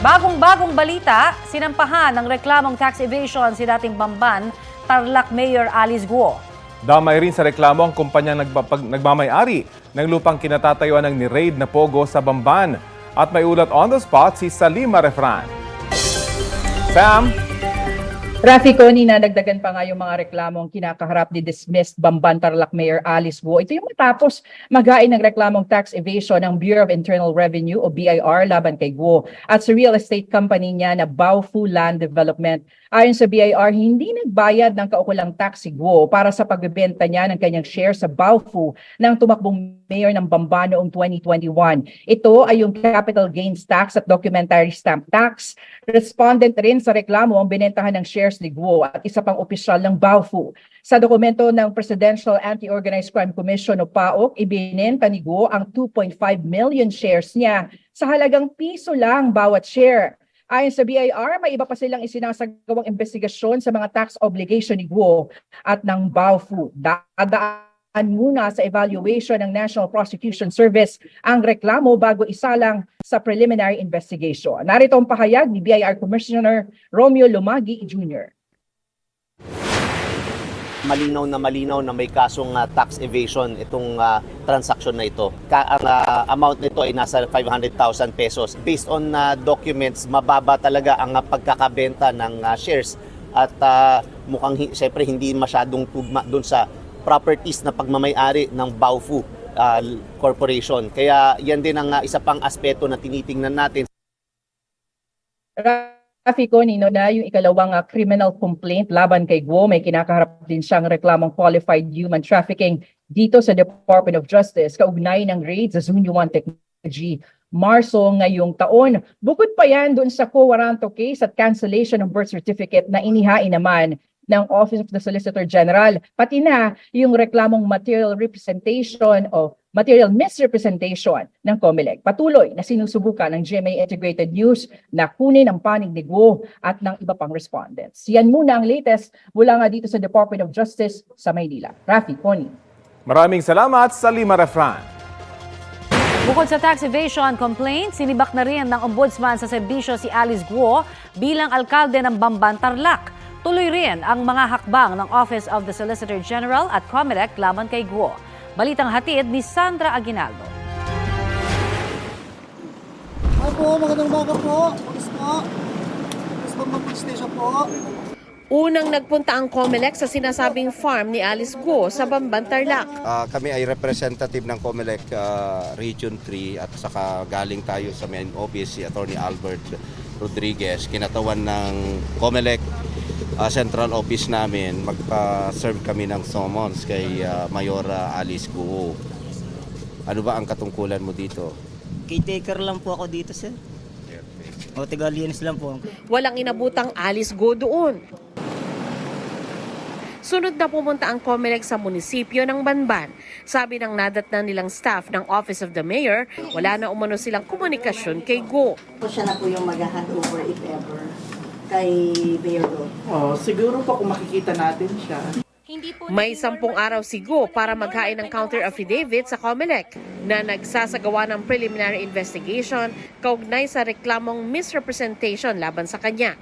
Bagong-bagong balita, sinampahan ng reklamong tax evasion si dating Bamban, Tarlac Mayor Alice Guo. Damay rin sa reklamo ang kumpanyang nagpapag- nagmamayari ng lupang kinatatayuan ng ni-raid na Pogo sa Bamban. At may ulat on the spot si Salima Refran. Sam, Rafi Coney, nadagdagan pa nga yung mga reklamong kinakaharap ni dismissed Bamban Tarlac Mayor Alice Guo. Ito yung matapos magain ng reklamong tax evasion ng Bureau of Internal Revenue o BIR laban kay Guo at sa real estate company niya na Baofu Land Development. Ayon sa BIR, hindi nagbayad ng kaukulang tax si Guo para sa pagbebenta niya ng kanyang share sa Baofu ng tumakbong mayor ng Bamban noong 2021. Ito ay yung capital gains tax at documentary stamp tax Respondent rin sa reklamo ang binentahan ng shares ni Guo at isa pang opisyal ng Baofu. Sa dokumento ng Presidential Anti-Organized Crime Commission o PAOK, ibinenta ni Guo ang 2.5 million shares niya sa halagang piso lang bawat share. Ayon sa BIR, may iba pa silang isinasagawang investigasyon sa mga tax obligation ni Guo at ng Baofu. Dadaan muna sa evaluation ng National Prosecution Service ang reklamo bago isalang sa preliminary investigation. Narito ang pahayag ni BIR Commissioner Romeo Lumagi Jr. malinaw na malinaw na may kasong ah, tax evasion itong ah, transaction na ito. Ka ang ah, amount nito ay nasa 500,000 pesos. Based on ah, documents, mababa talaga ang ah, pagkakabenta ng ah, shares at ah, mukhang syempre hindi masyadong tugma doon sa properties na pagmamayari ng Baofu ah, Corporation. Kaya yan din ang ah, isa pang aspeto na tinitingnan natin Rafi Conino na yung ikalawang ah, criminal complaint laban kay Guo. May kinakaharap din siyang reklamong qualified human trafficking dito sa Department of Justice kaugnay ng raid sa 1 Technology Marso ngayong taon. Bukod pa yan doon sa quo warranto case at cancellation ng birth certificate na inihain naman ng Office of the Solicitor General, pati na yung reklamong material representation o material misrepresentation ng COMELEC. Patuloy na sinusubukan ng GMA Integrated News na kunin ang panig ni Guo at ng iba pang respondents. Yan muna ang latest mula nga dito sa Department of Justice sa Maynila. Rafi, Connie. maraming salamat Salima Refran. Bukod sa tax evasion complaint, sinibak na rin ng ombudsman sa serbisyo si Alice Guo bilang alkalde ng Bamban, Tarlac. Tuloy rin ang mga hakbang ng Office of the Solicitor General at COMELEC laban kay Guo. Balitang hatid ni Sandra Aguinaldo. Hi po, magandang umaga po. Pulis po. Pulis po, police station po. Unang nagpunta ang COMELEC sa sinasabing farm ni Alice Guo sa Bamban, Tarlac. Ah, kami ay representative ng COMELEC ah, Region 3 at saka galing tayo sa main office si Attorney Albert Rodriguez, kinatawan ng COMELEC ah, central office namin, magpa-serve kami ng summons kay ah, Mayor ah, Alice Guo. Ano ba ang katungkulan mo dito? Caretaker lang po ako dito, sir. O, Tigalianis lang po. Walang inabutang Alice Guo doon. Sunod na pumunta ang COMELEC sa munisipyo ng Banban. Sabi ng nadatnan nilang staff ng Office of the Mayor, wala na umano silang komunikasyon kay Guo. po siya na po yung mag-hand over if ever kay Mayor Go. Oh, siguro po kung makikita natin siya. May sampung araw si Guo para maghain ng counter affidavit sa COMELEC na nagsasagawa ng preliminary investigation kaugnay sa reklamong misrepresentation laban sa kanya.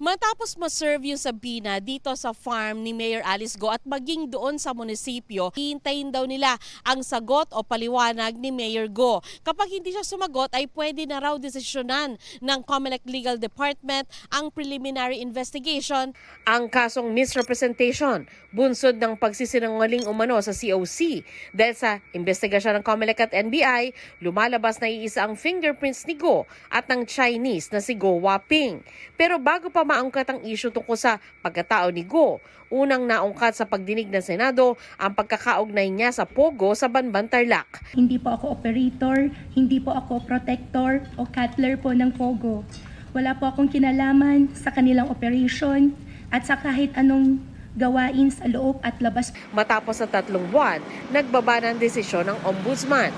Matapos ma-serve yung Sabina dito sa farm ni Mayor Alice Go at maging doon sa munisipyo, hihintayin daw nila ang sagot o paliwanag ni Mayor Go. Kapag hindi siya sumagot ay pwede na raw desisyonan ng COMELEC Legal Department ang preliminary investigation Ang kasong misrepresentation, bunsod ng pagsisinungaling umano sa COC. Dahil sa investigasyon ng COMELEC at NBI, lumalabas na iisa ang fingerprints ni Go at ng Chinese na si Go Waping. Pero bago pa maangkat ang issue tungkol sa pagkatao ni Go, unang naungkat sa pagdinig ng Senado ang pagkakaugnay niya sa Pogo sa Banban Tarlac. Hindi po ako operator, hindi po ako protector o cutler po ng Pogo. Wala po akong kinalaman sa kanilang operation at sa kahit anong gawain sa loob at labas Matapos sa tatlong buwan, nagbaba ng desisyon ng ombudsman.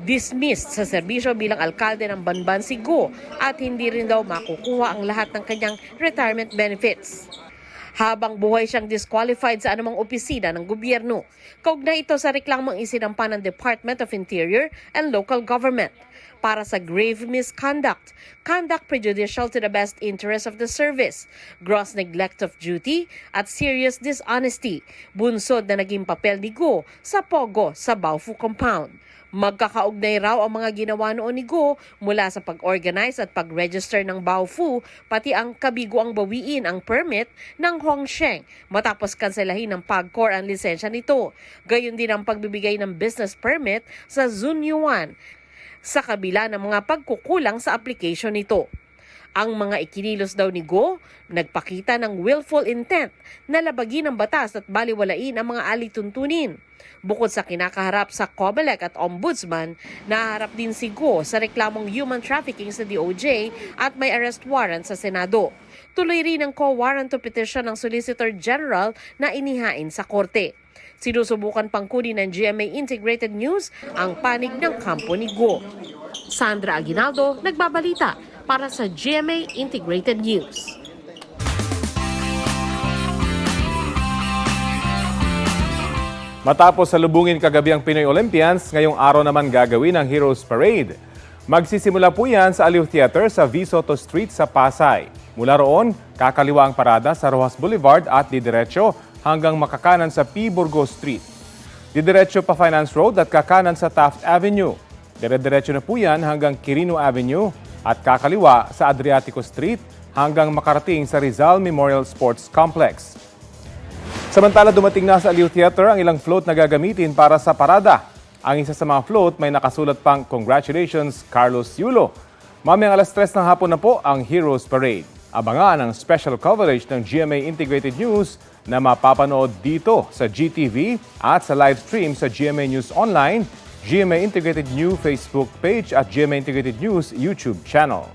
Dismissed sa serbisyo bilang alkalde ng Banban si Go at hindi rin daw makukuha ang lahat ng kanyang retirement benefits. Habang buhay siyang disqualified sa anumang opisina ng gobyerno. Kaugnay ito sa reklamong isinampa ng Department of Interior and Local Government. para sa grave misconduct, conduct prejudicial to the best interest of the service, gross neglect of duty, at serious dishonesty, bunsod na naging papel ni Go sa Pogo sa Baofu Compound. Magkakaugnay raw ang mga ginawa noon ni Go mula sa pag-organize at pag-register ng Baofu, pati ang kabiguang bawiin ang permit ng Hongsheng matapos kanselahin ng PAGCOR ang lisensya nito. Gayon din ang pagbibigay ng business permit sa Zunyuan sa kabila ng mga pagkukulang sa application nito. Ang mga ikinilos daw ni Go nagpakita ng willful intent na labagin ang batas at baliwalain ang mga alituntunin. Bukod sa kinakaharap sa COMELEC at Ombudsman, naharap din si Go sa reklamong human trafficking sa DOJ at may arrest warrant sa Senado. Tuloy rin ang co-warrant to petition ng Solicitor General na inihain sa korte. Sinusubukan pang kunin ng GMA Integrated News ang panig ng kampo ni Go. Sandra Aguinaldo, nagbabalita para sa GMA Integrated News. Matapos salubungin kagabi ang Pinoy Olympians, ngayong araw naman gagawin ang Heroes Parade. Magsisimula po yan sa Aliw Theater sa V. Soto Street sa Pasay. Mula roon, kakaliwa ang parada sa Rojas Boulevard at didiretso hanggang makakanan sa P. Burgos Street. Didiretso pa Finance Road at kakanan sa Taft Avenue. Dire-diretso na po yan hanggang Quirino Avenue at kakaliwa sa Adriatico Street hanggang makarating sa Rizal Memorial Sports Complex. Samantala dumating na sa Aliw Theater ang ilang float na gagamitin para sa parada. Ang isa sa mga float may nakasulat pang Congratulations Carlos Yulo. Mamayang alas 3 ng hapon na po ang Heroes Parade. Abangan ang special coverage ng GMA Integrated News na mapapanood dito sa GTV at sa live stream sa GMA News Online, GMA Integrated New Facebook page at GMA Integrated News YouTube channel.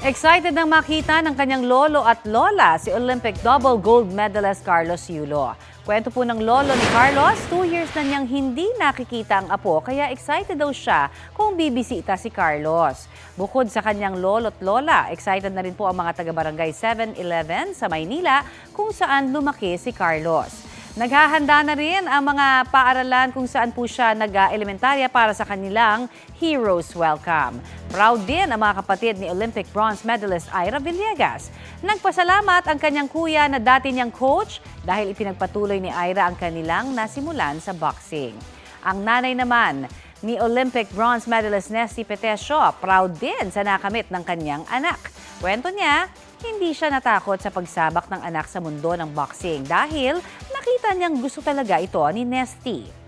Excited nang makita ng kanyang lolo at lola si Olympic double gold medalist Carlos Yulo. Kwento po ng lolo ni Carlos, two years na niyang hindi nakikita ang apo kaya excited daw siya kung bibisita si Carlos. Bukod sa kanyang lolo at lola, excited na rin po ang mga taga-barangay 7-Eleven sa Maynila kung saan lumaki si Carlos. Naghahanda na rin ang mga paaralan kung saan po siya nag-elementarya para sa kanilang Heroes Welcome. Proud din ang mga kapatid ni Olympic bronze medalist Ira Villegas. Nagpasalamat ang kanyang kuya na dati niyang coach dahil ipinagpatuloy ni Ira ang kanilang nasimulan sa boxing. Ang nanay naman ni Olympic bronze medalist Nesty Petesio, proud din sa nakamit ng kanyang anak. Kwento niya, hindi siya natakot sa pagsabak ng anak sa mundo ng boxing dahil nakita niyang gusto talaga ito ni Nesty.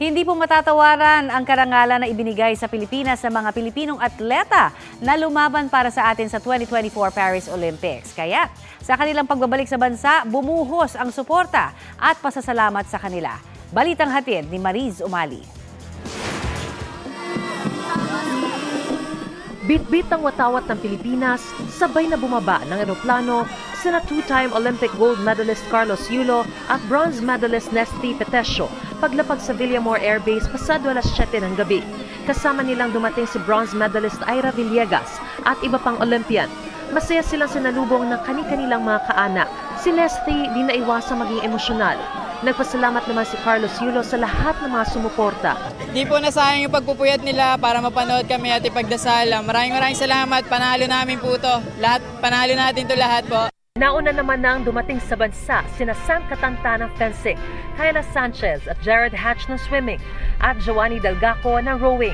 Hindi po matatawaran ang karangalan na ibinigay sa Pilipinas sa mga Pilipinong atleta na lumaban para sa atin sa 2024 Paris Olympics. Kaya sa kanilang pagbabalik sa bansa, bumuhos ang suporta at pasasalamat sa kanila. Balitang hatid ni Mariz Umali. Bitbit ang watawat ng Pilipinas, sabay na bumaba ng eroplano sina two-time Olympic gold medalist Carlos Yulo at bronze medalist Nesty Petesio paglapag sa Villamor Air Base pasado alas 7 ng gabi. Kasama nilang dumating si bronze medalist Ira Villegas at iba pang Olympian. Masaya silang sinalubong ng kani-kanilang mga kaanak. Si Nesty di naiwasang maging emosyonal. Nagpasalamat naman si Carlos Yulo sa lahat ng mga sumuporta Di po nasayang yung pagpupuyat nila para mapanood kami at ipagdasal. Maraming maraming salamat. Panalo namin po to. Lahat, panalo natin to lahat po. Nauna naman nang dumating sa bansa sina Sam Katanta ng fencing, Kyla Sanchez at Jared Hatch ng swimming, at Giovanni Delgaco ng rowing.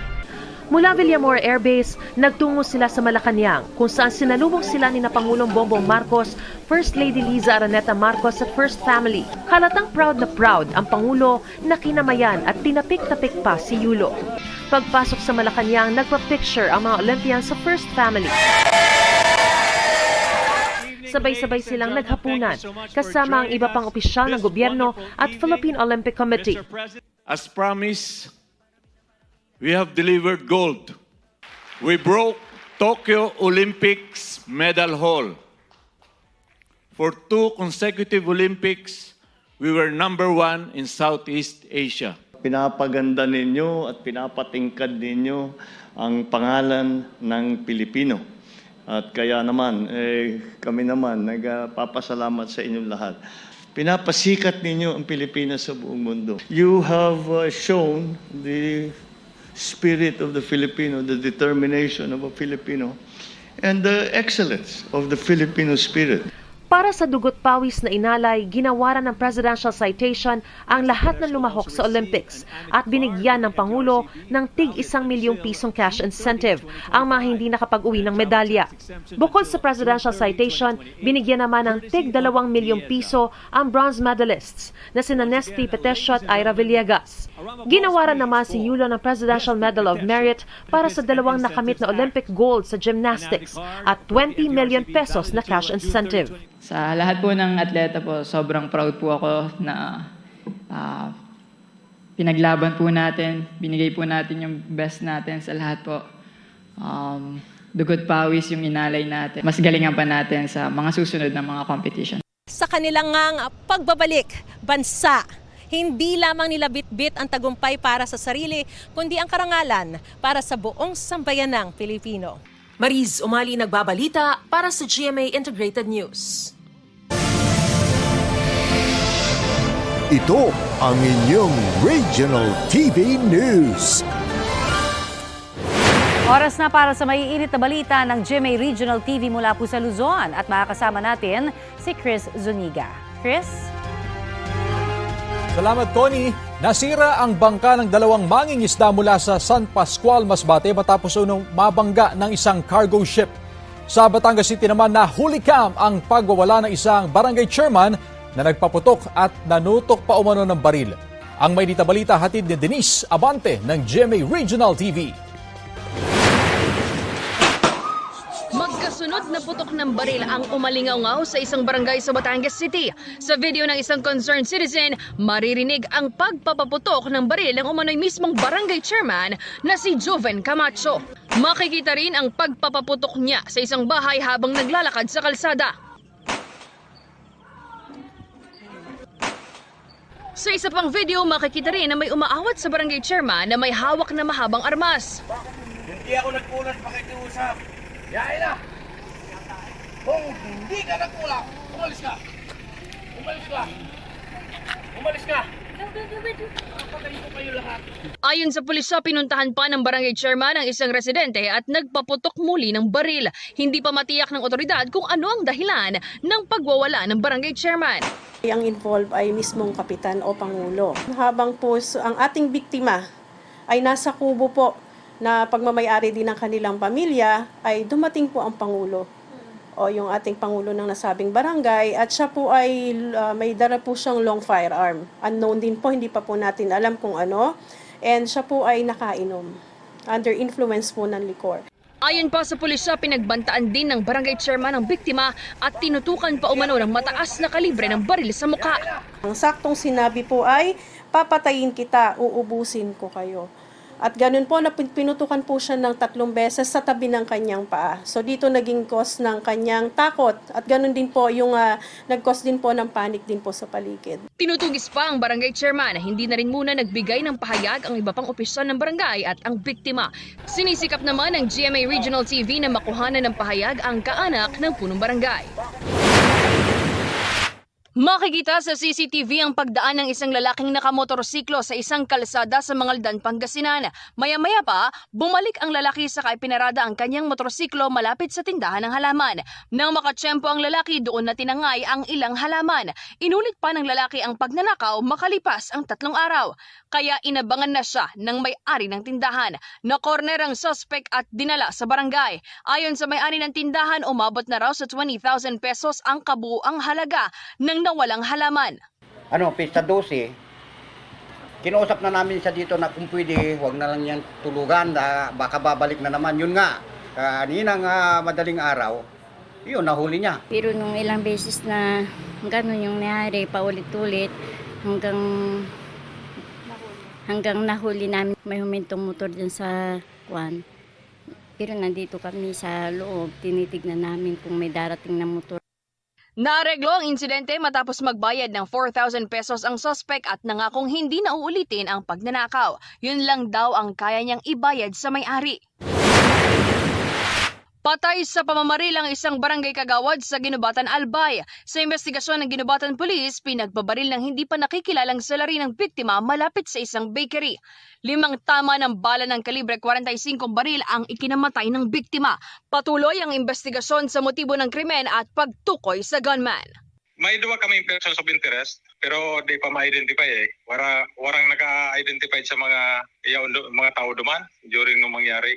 Mula Villamor Air Base, nagtungo sila sa Malacanang kung saan sinalubong sila ni na Pangulong Bongbong Marcos, First Lady Liza Araneta Marcos at First Family. Halatang proud na proud ang Pangulo na kinamayan at tinapik-tapik pa si Yulo. Pagpasok sa Malacanang, nagpa-picture ang mga Olympians sa First Family. Sabay-sabay silang naghapunan kasama ang iba pang opisyal ng gobyerno at Philippine Olympic Committee. As promised, we have delivered gold. We broke Tokyo Olympics medal haul. For two consecutive Olympics, we were number one in Southeast Asia. Pinapaganda ninyo at pinapatingkad ninyo ang pangalan ng Pilipino. At kaya naman, eh, kami naman, nagpapasalamat sa inyong lahat. Pinapasikat ninyo ang Pilipinas sa buong mundo. You have uh, shown the spirit of the Filipino, the determination of a Filipino, and the excellence of the Filipino spirit. Para sa dugot pawis na inalay, ginawaran ng presidential citation ang lahat ng lumahok sa Olympics at binigyan ng Pangulo ng tig isang milyong pisong cash incentive ang mga hindi nakapag-uwi ng medalya. Bukod sa presidential citation, binigyan naman ng tig dalawang milyong piso ang bronze medalists na sina Nesty Petesio at Ira Villegas. Ginawaran naman si Yulo ng Presidential Medal of Merit para sa dalawang nakamit na Olympic gold sa gymnastics at 20 million pesos na cash incentive. Sa lahat po ng atleta po, sobrang proud po ako na ah, pinaglaban po natin, binigay po natin yung best natin sa lahat po. Um, dugot pawis yung inalay natin. Mas galingan pa natin sa mga susunod na mga competition. Sa kanilang ngang pagbabalik, bansa, hindi lamang nila bitbit ang tagumpay para sa sarili, kundi ang karangalan para sa buong sambayanang Pilipino. Mariz Umali nagbabalita para sa GMA Integrated News. Ito ang inyong Regional TV News. Oras na para sa maiinit na balita ng GMA Regional TV mula po sa Luzon at makakasama natin si Chris Zuniga. Chris? Salamat, Connie. Nasira ang bangka ng dalawang mangingisda mula sa San Pascual, Masbate matapos unong mabangga ng isang cargo ship. Sa Batangas City naman nahuli cam ang pagwawala ng isang barangay chairman na nagpaputok at nanutok pa umano ng baril. Ang may balita hatid ni Denise Abante ng GMA Regional TV. Magkasunod na putok ng baril ang umalingaw sa isang barangay sa Batangas City. Sa video ng isang concerned citizen, maririnig ang pagpapaputok ng baril ng umano'y mismong barangay chairman na si Joven Camacho. Makikita rin ang pagpapaputok niya sa isang bahay habang naglalakad sa kalsada. Sa isa pang video, makikita rin na may umaawat sa barangay chairman na may hawak na mahabang armas. Hindi ako nagkulat pakikiusap. Yain na! Kung hindi ka nagkulat, umalis ka! Umalis ka! Umalis ka! Kayo lahat. Ayon sa pulisya, pinuntahan pa ng barangay chairman ang isang residente at nagpaputok muli ng baril. Hindi pa matiyak ng otoridad kung ano ang dahilan ng pagwawala ng barangay chairman. Ang involved ay mismong kapitan o pangulo. Habang po ang ating biktima ay nasa kubo po na pagmamayari din ng kanilang pamilya, ay dumating po ang pangulo o yung ating pangulo ng nasabing barangay at siya po ay uh, may dala po siyang long firearm. Unknown din po, hindi pa po natin alam kung ano. And siya po ay nakainom under influence po ng likor. Ayon pa sa pulisya, pinagbantaan din ng barangay chairman ang biktima at tinutukan pa umano ng mataas na kalibre ng baril sa mukha. Ang saktong sinabi po ay, papatayin kita, uubusin ko kayo. At ganun po, pinutukan po siya ng tatlong beses sa tabi ng kanyang paa. So dito naging cause ng kanyang takot. At ganun din po, yung ah, nag-cause din po ng panic din po sa paligid. Tinutugis pa ang barangay chairman na hindi na rin muna nagbigay ng pahayag ang iba pang opisyal ng barangay at ang biktima. Sinisikap naman ng GMA Regional TV na makuhanan ng pahayag ang kaanak ng punong barangay. Makikita sa CCTV ang pagdaan ng isang lalaking nakamotorsiklo sa isang kalsada sa Mangaldan, Pangasinan. Maya-maya pa, bumalik ang lalaki sa pinarada ang kanyang motorsiklo malapit sa tindahan ng halaman. Nang makatsyempo ang lalaki, doon na tinangay ang ilang halaman. Inulit pa ng lalaki ang pagnanakaw makalipas ang tatlong araw. Kaya inabangan na siya ng may-ari ng tindahan. Na-corner ang suspect at dinala sa barangay. Ayon sa may-ari ng tindahan, umabot na raw sa 20,000 pesos ang kabuuang halaga ng nawalang halaman. ano, pista 12, kinausap na namin siya dito na kung pwede, huwag na lang yan tulugan, da, baka babalik na naman. Yun nga, kaninang ah, madaling araw, yun, nahuli niya. Pero nung ilang beses na gano'n yung nangyari, paulit-ulit, hanggang hanggang nahuli namin may humintong motor dyan sa kwan. Pero nandito kami sa loob, tinitignan namin kung may darating na motor. Nareglo ang insidente matapos magbayad ng 4,000 pesos ang suspect at nangakong hindi na uulitin ang pagnanakaw. Yun lang daw ang kaya niyang ibayad sa may-ari. Patay sa pamamaril ang isang barangay kagawad sa Ginubatan, Albay. Sa investigasyon ng Ginubatan Police, pinagbabaril ng hindi pa nakikilalang salari ng biktima malapit sa isang bakery. Limang tama ng bala ng kalibre 45 baril ang ikinamatay ng biktima. Patuloy ang investigasyon sa motibo ng krimen at pagtukoy sa gunman. May dua kami persons of interest pero di pa ma-identify eh. Wara, warang naka-identify sa mga yaon, mga tao duman during nung mangyari.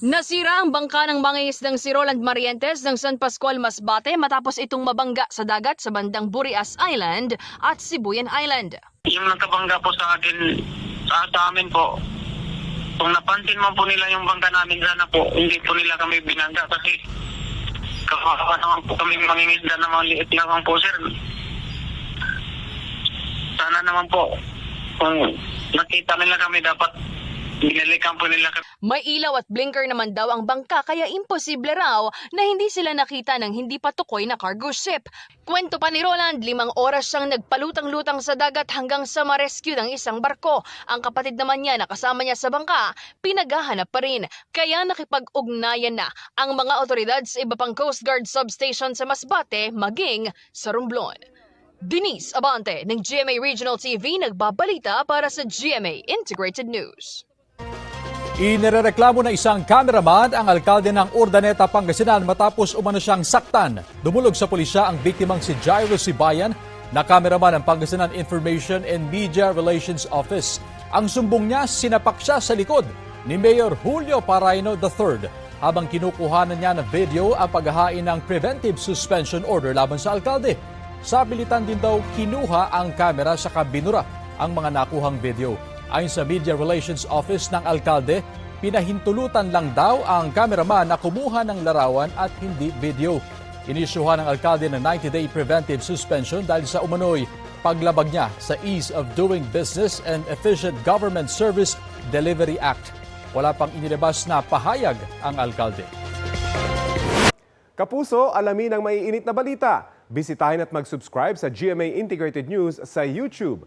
Nasira ang bangka ng mangingisdang si Roland Marientes ng San Pascual Masbate matapos itong mabangga sa dagat sa bandang Burias Island at Sibuyan Island. Yung nagkabangga po sa akin, sa, sa amin po, kung napansin man po nila yung bangka namin, sana po, hindi po nila kami binangga kasi kawawa naman po kami mangingisda na maliit naman po, sir. Sana naman po, kung nakita nila kami, dapat binalikan po nila. May ilaw at blinker naman daw ang bangka kaya imposible raw na hindi sila nakita ng hindi patukoy na cargo ship. Kwento pa ni Roland, limang oras siyang nagpalutang-lutang sa dagat hanggang sa ma-rescue ng isang barko. Ang kapatid naman niya na kasama niya sa bangka, pinaghahanap pa rin. Kaya nakipag-ugnayan na ang mga otoridad sa iba pang Coast Guard substation sa Masbate maging sa Romblon. Denise Abante ng GMA Regional TV nagbabalita para sa GMA Integrated News. Inirereklamo ng isang cameraman ang alkalde ng Urdaneta, Pangasinan matapos umano siyang saktan. Dumulog sa pulisya ang biktimang si Jairo Sibayan na cameraman ng Pangasinan Information and Media Relations Office. Ang sumbong niya, sinapak siya sa likod ni Mayor Julio Paraino III habang kinukuhanan niya ng video ang paghahain ng preventive suspension order laban sa alkalde. Sa bilitan din daw kinuha ang kamera sa kabinura ang mga nakuhang video. Ayon sa Media Relations Office ng alkalde, pinahintulutan lang daw ang cameraman na kumuha ng larawan at hindi video. Inisyuhan ng alkalde ng 90-day preventive suspension dahil sa umano'y paglabag niya sa Ease of Doing Business and Efficient Government Service Delivery Act. Wala pang inilabas na pahayag ang alkalde. Kapuso, alamin ang maiinit na balita. Bisitahin at mag-subscribe sa GMA Integrated News sa YouTube.